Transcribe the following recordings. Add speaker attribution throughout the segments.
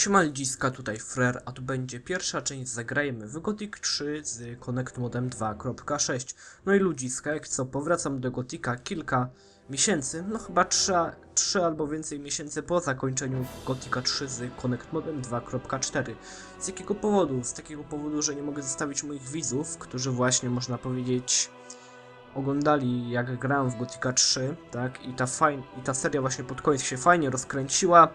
Speaker 1: Siema ludziska, tutaj Frer, a tu będzie pierwsza część Zagrajmy w Gothic 3 z Connect Modem 2.6 No i ludziska, jak co, powracam do Gotika kilka miesięcy, no chyba 3, 3 albo więcej miesięcy po zakończeniu Gotika 3 z Connect Modem 2.4 Z jakiego powodu? Z takiego powodu, że nie mogę zostawić moich widzów, którzy właśnie, można powiedzieć, oglądali jak grałem w Gotika 3, tak, i ta, fajn, i ta seria właśnie pod koniec się fajnie rozkręciła,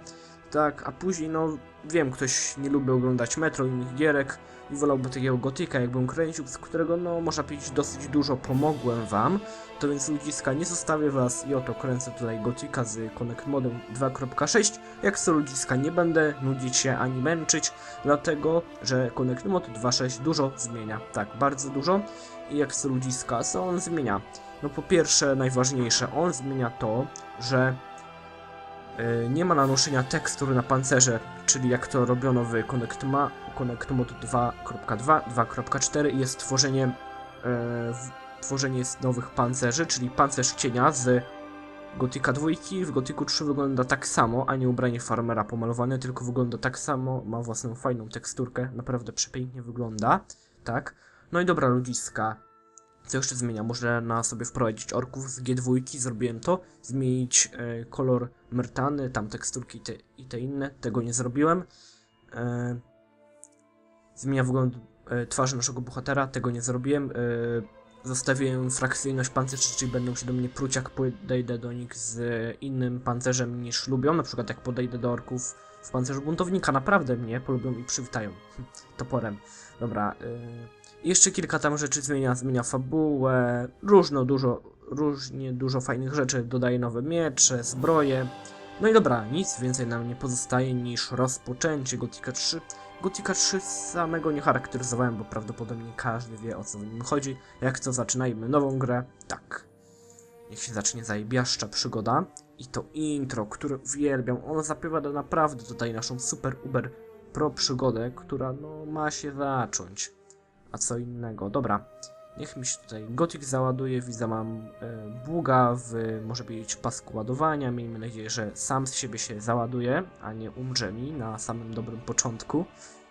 Speaker 1: tak, a później, no, wiem, ktoś nie lubi oglądać Metro i innych gierek i wolałby takiego gotyka, jakbym kręcił, z którego, no, można powiedzieć, dosyć dużo pomogłem wam. To więc ludziska, nie zostawię was i oto kręcę tutaj gotika z Connect Modem 2.6. Jak co ludziska, nie będę nudzić się ani męczyć, dlatego, że Connect Mod 2.6 dużo zmienia, tak, bardzo dużo. I jak co ludziska, co on zmienia? No po pierwsze, najważniejsze, on zmienia to, że nie ma nanoszenia tekstur na pancerze, czyli jak to robiono w Connect, Ma, Connect Mod 2.2, 2.4 i jest tworzenie, w- tworzenie nowych pancerzy, czyli pancerz cienia z Gotika 2. W Gotiku 3 wygląda tak samo, a nie ubranie farmera pomalowane, tylko wygląda tak samo, ma własną fajną teksturkę, naprawdę przepięknie wygląda, tak. No i dobra ludziska, co jeszcze zmienia? Można sobie wprowadzić orków z G2, zrobiłem to. Zmienić e, kolor myrtany, tam teksturki te, i te inne. Tego nie zrobiłem. E, zmienia wygląd e, twarzy naszego bohatera, tego nie zrobiłem. E, zostawiłem frakcyjność pancerzy, czyli będą się do mnie pruć, jak podejdę do nich z innym pancerzem niż lubią. Na przykład jak podejdę do orków w pancerzu buntownika, naprawdę mnie polubią i przywitają toporem. Dobra, e, jeszcze kilka tam rzeczy zmienia, zmienia fabułę, różno dużo, różnie dużo fajnych rzeczy, dodaje nowe miecze, zbroje. No i dobra, nic więcej nam nie pozostaje niż rozpoczęcie Gotika 3. Gotika 3 samego nie charakteryzowałem, bo prawdopodobnie każdy wie o co w nim chodzi. Jak to zaczynajmy nową grę? Tak. Niech się zacznie zajebiaszcza przygoda. I to intro, które uwielbiam, ono zapowiada naprawdę tutaj naszą super uber pro przygodę, która no ma się zacząć a co innego. Dobra, niech mi się tutaj Gothic załaduje, widzę mam e, buga w, może powiedzieć, pasku ładowania, miejmy nadzieję, że sam z siebie się załaduje, a nie umrze mi na samym dobrym początku.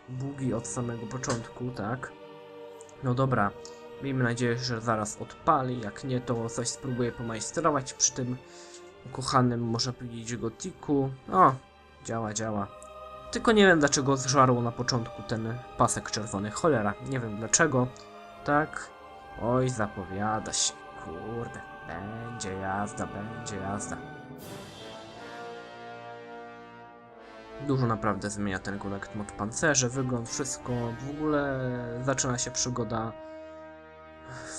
Speaker 1: Bugi od samego początku, tak. No dobra, miejmy nadzieję, że zaraz odpali, jak nie, to coś spróbuję pomajstrować przy tym ukochanym, można powiedzieć, Gothicu. O, działa, działa. Tylko nie wiem dlaczego zżarło na początku ten pasek czerwony. Cholera, nie wiem dlaczego. Tak. Oj, zapowiada się. Kurde. Będzie jazda, będzie jazda. Dużo naprawdę zmienia ten Connect mod pancerze, wygląd, wszystko. W ogóle zaczyna się przygoda.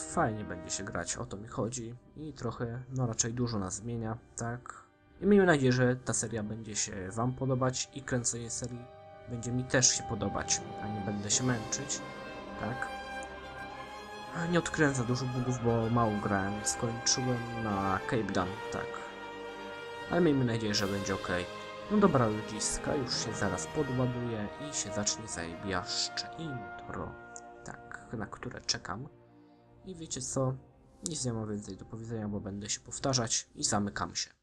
Speaker 1: Fajnie będzie się grać, o to mi chodzi. I trochę, no raczej dużo nas zmienia, tak. I miejmy nadzieję, że ta seria będzie się Wam podobać i kręcenie serii będzie mi też się podobać, a nie będę się męczyć, tak? Nie za dużo bugów, bo mało grałem, skończyłem na Cape Dan, tak. Ale miejmy nadzieję, że będzie ok. No dobra ludziska, już się zaraz podładuje i się zacznie zajebiaszcze intro, tak, na które czekam. I wiecie co? Nic nie mam więcej do powiedzenia, bo będę się powtarzać i zamykam się.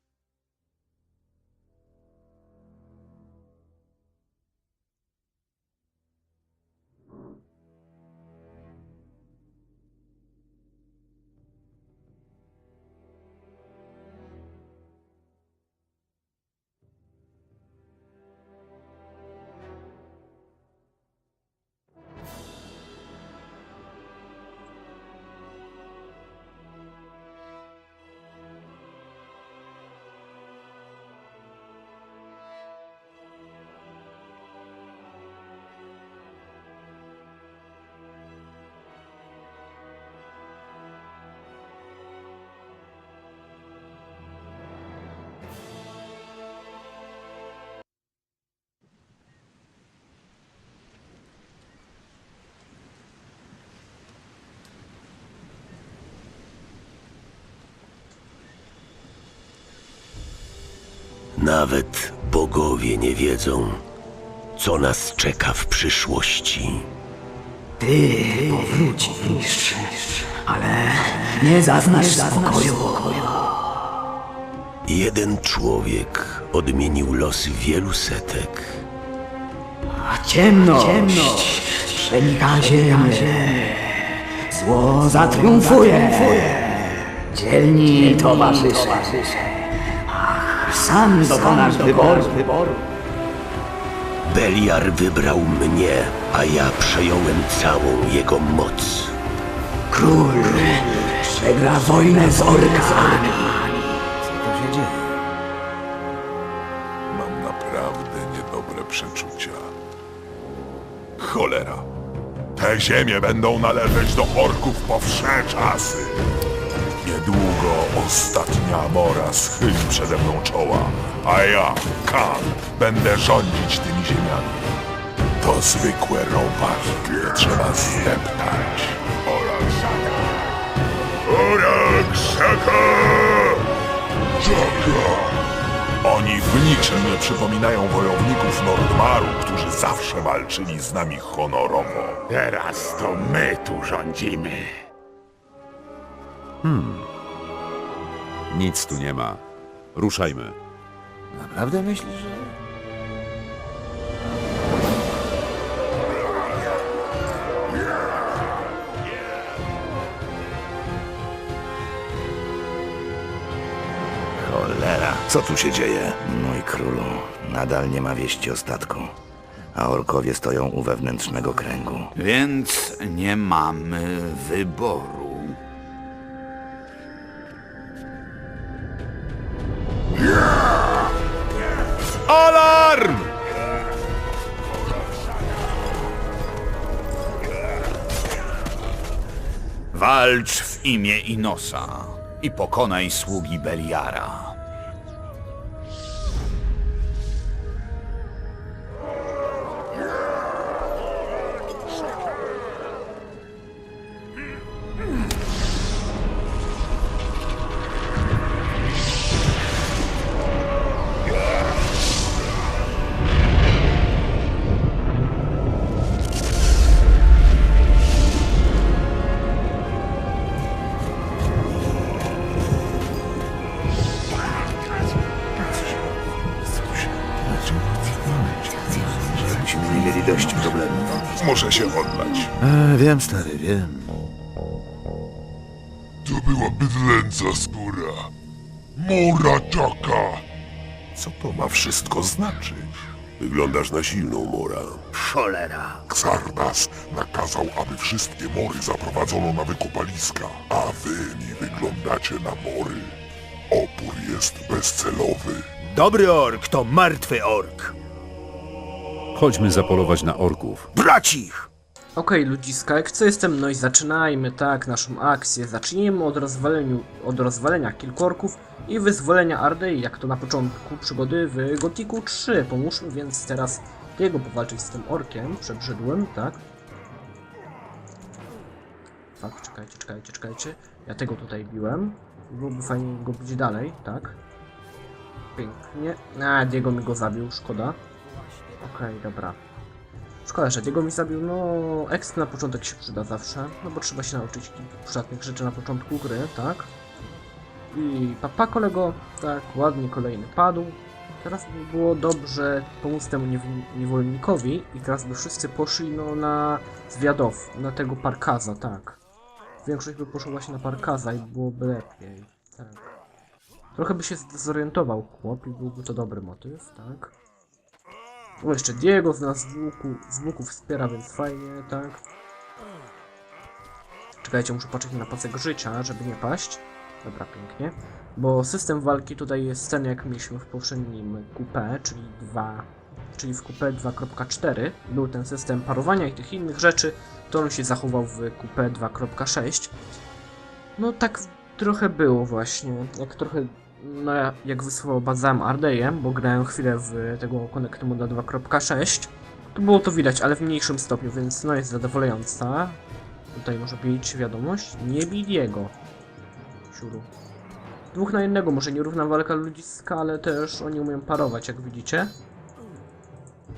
Speaker 2: Nawet bogowie nie wiedzą, co nas czeka w przyszłości.
Speaker 3: Ty powrócisz, ale nie zaznasz spokoju.
Speaker 2: Jeden człowiek odmienił losy wielu setek.
Speaker 3: Ciemność, Ciemność przenika ziemię. Zło zatriumfuje. Dzielni towarzysze. Sam dokonasz wyboru.
Speaker 2: Beliar wybrał mnie, a ja przejąłem całą jego moc.
Speaker 3: Król przegra wojnę z orkami.
Speaker 4: Mam naprawdę niedobre przeczucia. Cholera. Te ziemie będą należeć do orków po wsze czasy. Niedługo ostatnia mora schyli przede mną czoła, a ja, Khan, będę rządzić tymi ziemiami. To zwykłe robaki, trzeba zdeptać. Oraksaka! Oraksaka! Jaka! Oni w niczym nie przypominają wojowników Nordmaru, którzy zawsze walczyli z nami honorowo.
Speaker 5: Teraz to my tu rządzimy.
Speaker 6: Nic tu nie ma. Ruszajmy.
Speaker 5: Naprawdę myślisz, że...
Speaker 4: Cholera, co tu się dzieje?
Speaker 7: Mój królu, nadal nie ma wieści o statku, a orkowie stoją u wewnętrznego kręgu.
Speaker 5: Więc nie mamy wyboru. Walcz w imię Inosa i pokonaj sługi Beliara.
Speaker 4: Muszę się odlać.
Speaker 7: E, wiem, stary, wiem.
Speaker 4: To była bydlęca skóra. Mura czaka! Co to ma wszystko znaczyć? Wyglądasz na silną, Mora.
Speaker 5: Cholera.
Speaker 4: Xardas nakazał, aby wszystkie mory zaprowadzono na wykopaliska, a wy mi wyglądacie na mory. Opór jest bezcelowy.
Speaker 8: Dobry ork to martwy ork.
Speaker 6: Chodźmy zapolować na orków.
Speaker 8: Brać ich!
Speaker 1: Okej, ludziska, jak co jestem, no i zaczynajmy, tak, naszą akcję. Zacznijmy od, rozwaleniu, od rozwalenia kilku orków i wyzwolenia Ardei, jak to na początku przygody w Gotiku 3. Pomóżmy więc teraz jego powalczyć z tym orkiem przebrzydłym, tak? Tak, czekajcie, czekajcie, czekajcie. Ja tego tutaj biłem. Byłoby fajnie go bić dalej, tak? Pięknie. A, Diego mi go zabił, szkoda. Okej, dobra. Szkoda, że Diego mi zabił, no exp na początek się przyda zawsze, no bo trzeba się nauczyć kilku żadnych rzeczy na początku gry, tak? I papa kolego, tak, ładnie kolejny padł. Teraz by było dobrze pomóc temu niew- niewolnikowi i teraz by wszyscy poszli no na zwiadow, na tego Parkaza, tak. Większość by poszła właśnie na Parkaza i byłoby lepiej, tak. Trochę by się zdezorientował chłop i byłby to dobry motyw, tak. O, jeszcze Diego z nas z łuku, wspiera, więc fajnie, tak. Czekajcie, muszę patrzeć na pasek życia, żeby nie paść. Dobra, pięknie. Bo system walki tutaj jest ten, jak mieliśmy w poprzednim QP, czyli 2, czyli w QP 2.4. Był ten system parowania i tych innych rzeczy, to on się zachował w QP 2.6. No tak trochę było właśnie, jak trochę no ja, jak wyswobadzałem Ardeję, bo grałem chwilę w tego Connect Moda 2.6, to było to widać, ale w mniejszym stopniu, więc no jest zadowalająca. Tutaj może być wiadomość, nie bij jego. Siuru. Dwóch na jednego, może nierówna walka ludziska, ale też oni umieją parować, jak widzicie.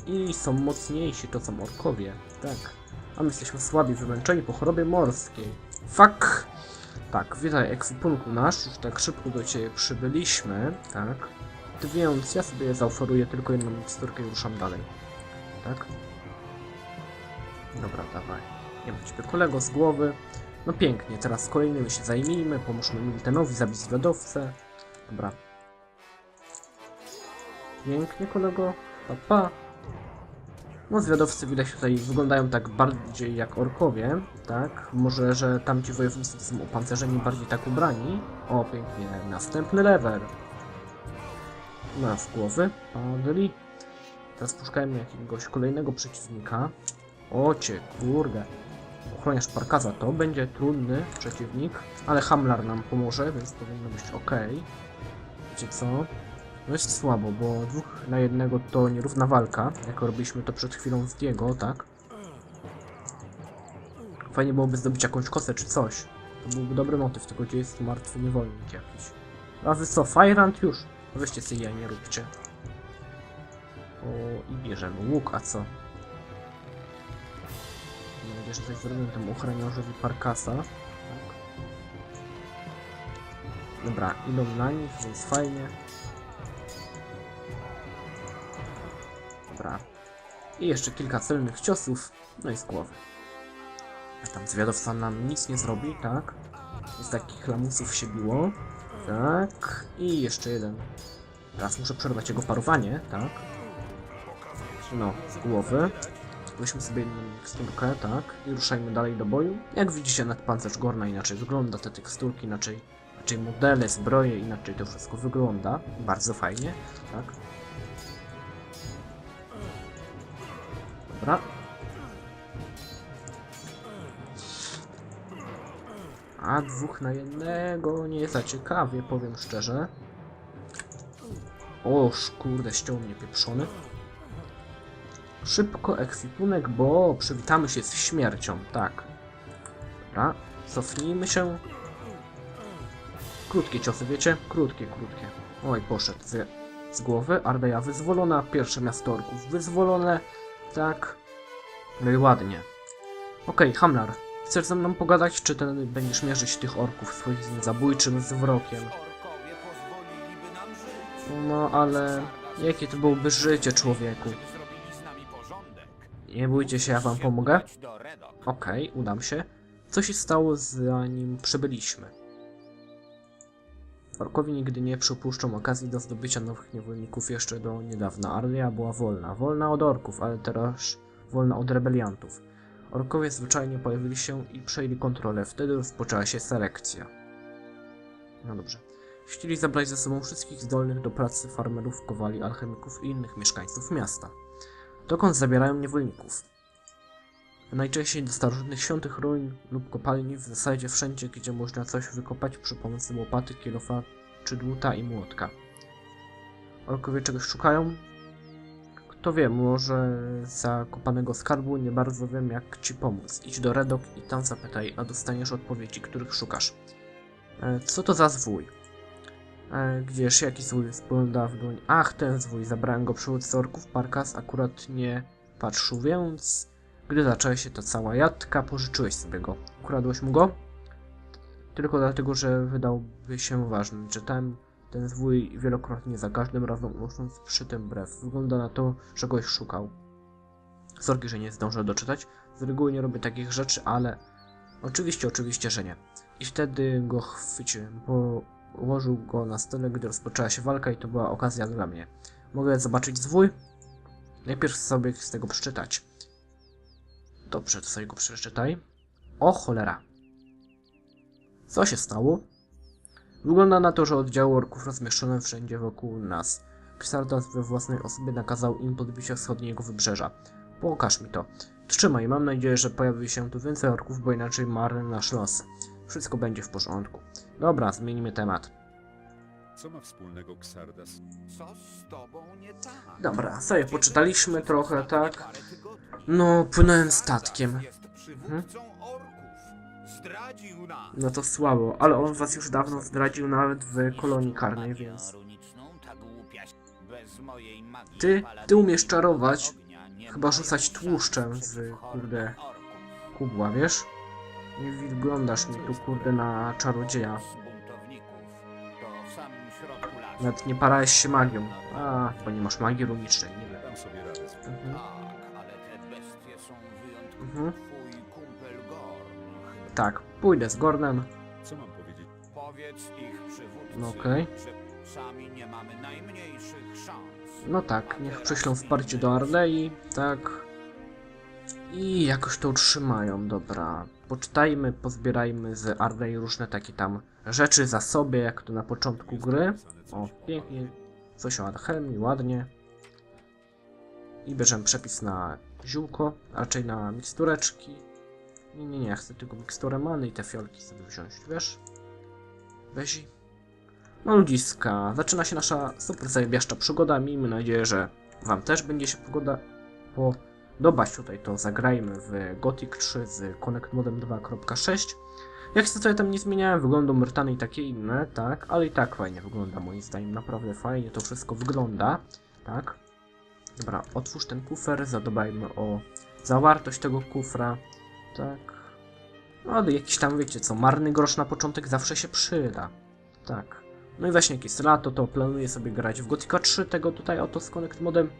Speaker 1: I są mocniejsi, to są orkowie, tak. A my jesteśmy słabi, wymęczeni po chorobie morskiej. Fuck! Tak, witaj ekwipunku nasz, już tak szybko do Ciebie przybyliśmy, tak. Więc ja sobie zaoferuję tylko jedną miksturkę i ruszam dalej. Tak? Dobra, dawaj. Nie ma ciebie kolego z głowy. No pięknie, teraz kolejnymi się zajmijmy. Pomóżmy Miltenowi zabić zwiadowcę. Dobra. Pięknie, kolego. Pa, pa. No, zwiadowcy widać tutaj wyglądają tak bardziej jak orkowie, tak? Może, że tamci wojownicy są opancerzeni bardziej tak ubrani. O, pięknie. Następny level. Na z głowy. Padli. Teraz puszczajmy jakiegoś kolejnego przeciwnika. O cię, kurde. Ochroniarz Parkaza to będzie trudny przeciwnik, ale Hamlar nam pomoże, więc powinno być ok. Wiecie co? No jest słabo, bo dwóch na jednego to nierówna walka, jak robiliśmy to przed chwilą z Diego, tak? Fajnie byłoby zdobyć jakąś kosę czy coś. To byłby dobry motyw, tylko gdzie jest martwy niewolnik jakiś. A wy co, Firant już? Weźcie sobie ja nie róbcie. O, i bierzemy łuk, a co? Mam nadzieję, że coś zrobię temu ochroniarzowi Parkasa. Tak. Dobra, idą na nich, więc fajnie. I jeszcze kilka celnych ciosów, no i z głowy. A tam zwiadowca nam nic nie zrobi, tak? Z takich lamusów się biło. Tak. I jeszcze jeden. Teraz muszę przerwać jego parowanie, tak? No, z głowy. Weźmy sobie jedną teksturkę, tak? I ruszajmy dalej do boju. Jak widzicie, nadpancerz Gorna inaczej wygląda, te teksturki inaczej, inaczej modele, zbroje, inaczej to wszystko wygląda. Bardzo fajnie, tak? Dobra. A dwóch na jednego nie za ciekawie, powiem szczerze. Oż kurde, ściął mnie pieprzony. Szybko ekwipunek, bo przywitamy się z śmiercią, tak. Dobra, cofnijmy się. Krótkie ciosy, wiecie? Krótkie, krótkie. Oj, poszedł z, z głowy. Ardeja wyzwolona, pierwsze miasto orków wyzwolone. Tak. No i ładnie. Okej, Hamlar. Chcesz ze mną pogadać, czy ten będziesz mierzyć tych orków swoim zabójczym zwrokiem? No, ale... Jakie to byłoby życie, człowieku? Nie bójcie się, ja wam pomogę. Okej, udam się. Co się stało zanim przybyliśmy? Orkowie nigdy nie przypuszczą okazji do zdobycia nowych niewolników jeszcze do niedawna. Arlia była wolna. Wolna od orków, ale teraz wolna od rebeliantów. Orkowie zwyczajnie pojawili się i przejęli kontrolę. Wtedy rozpoczęła się selekcja. No dobrze. Chcieli zabrać ze sobą wszystkich zdolnych do pracy farmerów, kowali, alchemików i innych mieszkańców miasta. Dokąd zabierają niewolników? Najczęściej do starożytnych świątych ruin lub kopalni, w zasadzie wszędzie, gdzie można coś wykopać przy pomocy łopaty, kielofa czy dłuta i młotka. Orkowie czegoś szukają? Kto wie, może zakopanego skarbu nie bardzo wiem jak ci pomóc. Idź do Redok i tam zapytaj, a dostaniesz odpowiedzi, których szukasz. E, co to za zwój? E, gdzież jaki zwój spogląda w dłoń? Ach, ten zwój, zabrałem go przywódcy orków, Parkas akurat nie patrzył, więc... Gdy zaczęła się ta cała jadka, pożyczyłeś sobie go. Ukradłeś mu go? Tylko dlatego, że wydałby się ważnym. Czytałem ten zwój wielokrotnie, za każdym razem unosząc przy tym brew. Wygląda na to, że goś szukał. Sorki, że nie zdążę doczytać. Z reguły nie robię takich rzeczy, ale... Oczywiście, oczywiście, że nie. I wtedy go chwyciłem, bo ułożył go na stole, gdy rozpoczęła się walka i to była okazja dla mnie. Mogę zobaczyć zwój? Najpierw sobie z tego przeczytać. Dobrze, to sobie go przeczytaj. O cholera. Co się stało? Wygląda na to, że oddziały orków rozmieszczone wszędzie wokół nas. Xardas we własnej osobie nakazał im podbicie wschodniego wybrzeża. Pokaż mi to. Trzymaj, mam nadzieję, że pojawi się tu więcej orków, bo inaczej marny nasz los. Wszystko będzie w porządku. Dobra, zmienimy temat.
Speaker 6: Co ma wspólnego Xardas?
Speaker 5: Co z tobą nie tak?
Speaker 1: Dobra, sobie poczytaliśmy trochę, tak?
Speaker 5: Parę tygodni.
Speaker 1: No, płynąłem statkiem.
Speaker 5: Jest przywódcą orków. Zdradził nas.
Speaker 1: No to słabo, ale on was już dawno zdradził nawet w kolonii karnej, więc...
Speaker 5: runiczną, ta głupia bez mojej magii
Speaker 1: Ty, ty umiesz czarować,
Speaker 5: ognia nie
Speaker 1: chyba rzucać tłuszczem z, kurde,
Speaker 5: orków.
Speaker 1: kubła, wiesz? Nie wyglądasz mi tu, kurde, na czarodzieja. Nawet nie parałeś się magią. A, bo nie masz magii runicznej, nie wiem.
Speaker 6: Dam sobie radę z tym.
Speaker 1: Mhm.
Speaker 5: Tak, ale te bestie są wyjątkowo
Speaker 1: Mhm.
Speaker 5: twój kumpel Gorn.
Speaker 1: Tak, pójdę z Gornem.
Speaker 6: Co mam powiedzieć?
Speaker 5: Powiedz ich przywódcy,
Speaker 1: No okej.
Speaker 5: że sami nie mamy najmniejszych szans.
Speaker 1: No tak, niech prześlą wsparcie do Ardei, tak. I jakoś to utrzymają, dobra. Poczytajmy, pozbierajmy z Ardei różne takie tam rzeczy, zasoby, jak to na początku gry. O, pięknie. Coś o alchemii, ładnie. I bierzemy przepis na ziółko, raczej na mikstureczki. Nie, nie, nie, chcę tylko miksturę many i te fiolki sobie wziąć, wiesz? Bezi. No ludziska, zaczyna się nasza super zajebiaszcza przygoda. Miejmy nadzieję, że Wam też będzie się pogoda podobać tutaj. To zagrajmy w Gothic 3 z Connect Modem 2.6. Jak się tutaj tam nie zmieniałem, wyglądu Myrtany i takie inne, tak, ale i tak fajnie wygląda moim zdaniem, naprawdę fajnie to wszystko wygląda, tak. Dobra, otwórz ten kufer, zadbajmy o zawartość tego kufra, tak. No jakiś tam, wiecie co, marny grosz na początek zawsze się przyda, tak. No i właśnie jak jest lato, to planuję sobie grać w Gothica 3, tego tutaj oto z Connect Modem.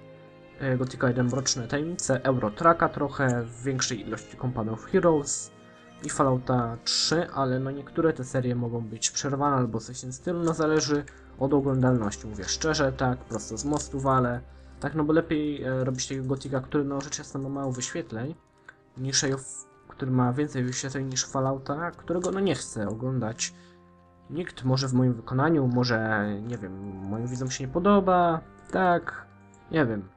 Speaker 1: E, Gothica 1 Mroczne Tajemnice, Eurotraka trochę, w większej ilości Company of Heroes i Fallouta 3, ale no niektóre te serie mogą być przerwane albo coś w stylu, no zależy od oglądalności, mówię szczerze, tak, prosto z mostu wale, tak, no bo lepiej e, robić takiego Gothica, który no rzecz jasna ma mało wyświetleń, niż który ma więcej wyświetleń niż Fallouta, którego no nie chcę oglądać. Nikt może w moim wykonaniu, może, nie wiem, moim widzom się nie podoba, tak, nie wiem.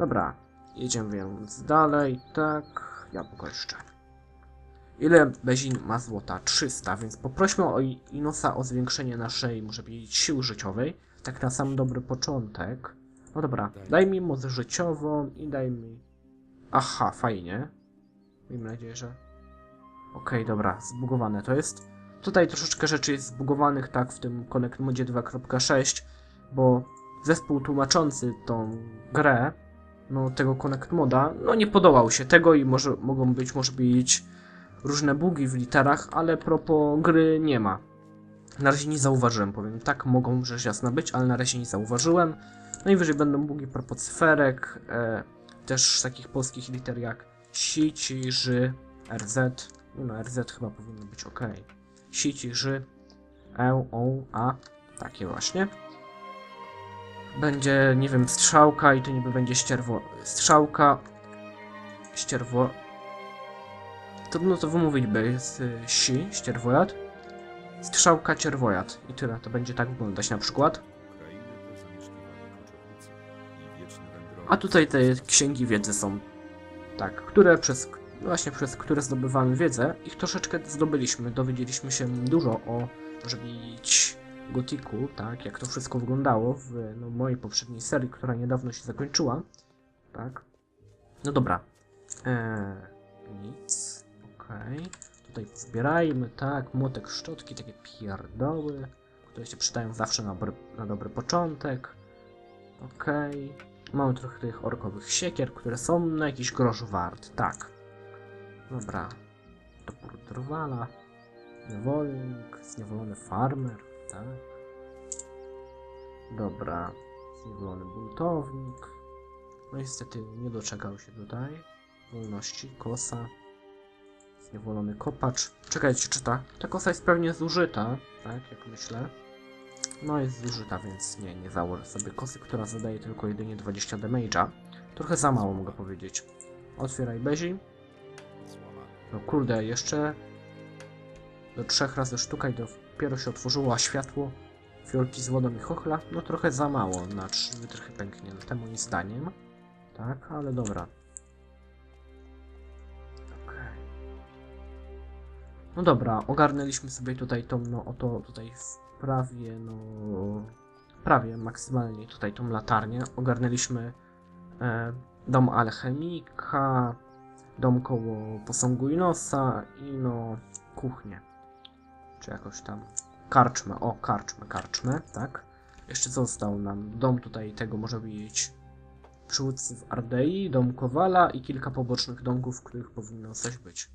Speaker 1: Dobra, jedziemy więc dalej, tak, jabłko jeszcze. Ile Bezin ma złota? 300, więc poprośmy o Inosa o zwiększenie naszej, może powiedzieć, siły życiowej, tak na sam dobry początek. No dobra, daj mi moc życiową i daj mi... Aha, fajnie. Miejmy nadzieję, że... Okej, dobra, zbugowane to jest. Tutaj troszeczkę rzeczy jest zbugowanych tak w tym Connect Modzie 2.6, bo zespół tłumaczący tą grę, no tego Connect Moda, no nie podołał się tego i może mogą być, może być różne bugi w literach, ale propos gry nie ma. Na razie nie zauważyłem, powiem tak, mogą rzecz jasna być, ale na razie nie zauważyłem. Najwyżej będą bugi propos cyferek, e, też takich polskich liter jak si, ci, ży, rz, no rz chyba powinno być ok sieci, ży, e, o, a, takie właśnie. Będzie, nie wiem, strzałka i to niby będzie ścierwo, strzałka, ścierwo, trudno to wymówić by, z y, si, ścierwojad, strzałka, cierwojad. I tyle, to będzie tak wyglądać na przykład. A tutaj te księgi wiedzy są, tak, które przez, właśnie przez które zdobywamy wiedzę. Ich troszeczkę zdobyliśmy, dowiedzieliśmy się dużo o, powiedzieć, Gotiku, tak, jak to wszystko wyglądało w no, mojej poprzedniej serii, która niedawno się zakończyła, tak. No dobra, eee, nic, okej, tutaj zbierajmy, tak, młotek, szczotki, takie pierdoły, które się przydają zawsze na, na dobry początek, okej. Mamy trochę tych orkowych siekier, które są na jakiś grosz wart, tak. Dobra. Topór drwala. Niewolnik, zniewolony farmer, tak. Dobra. Zniewolony buntownik. No niestety nie doczekał się tutaj. Wolności, kosa. Zniewolony kopacz. Czekajcie, czy ta, ta kosa jest pewnie zużyta, tak, jak myślę. No jest zużyta, więc nie, nie założę sobie kosy, która zadaje tylko jedynie 20 damage'a. Trochę za mało mogę powiedzieć. Otwieraj bezi. No kurde, jeszcze do trzech razy sztuka i dopiero się otworzyło, a światło fiolki z wodą i chochla, no trochę za mało na trzy wytrychy pęknięte moim zdaniem. Tak, ale dobra. Okej. No dobra, ogarnęliśmy sobie tutaj tą, no oto tutaj prawie, no prawie maksymalnie tutaj tą latarnię. Ogarnęliśmy e, dom alchemika, dom koło posągu Inosa i no kuchnię. Czy jakoś tam karczmę, o karczmę, karczmę, tak. Jeszcze został nam dom tutaj tego może być przywódcy w Ardei, dom Kowala i kilka pobocznych domków, w których powinno coś być.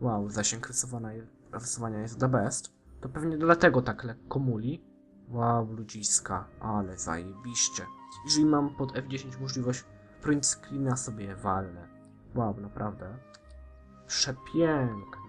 Speaker 1: Wow, zasięg rysowania jest the best. To pewnie dlatego tak lekko muli. Wow, ludziska, ale zajebiście. Jeżeli mam pod F10 możliwość print screena sobie walnę. Wow, naprawdę. Przepiękne.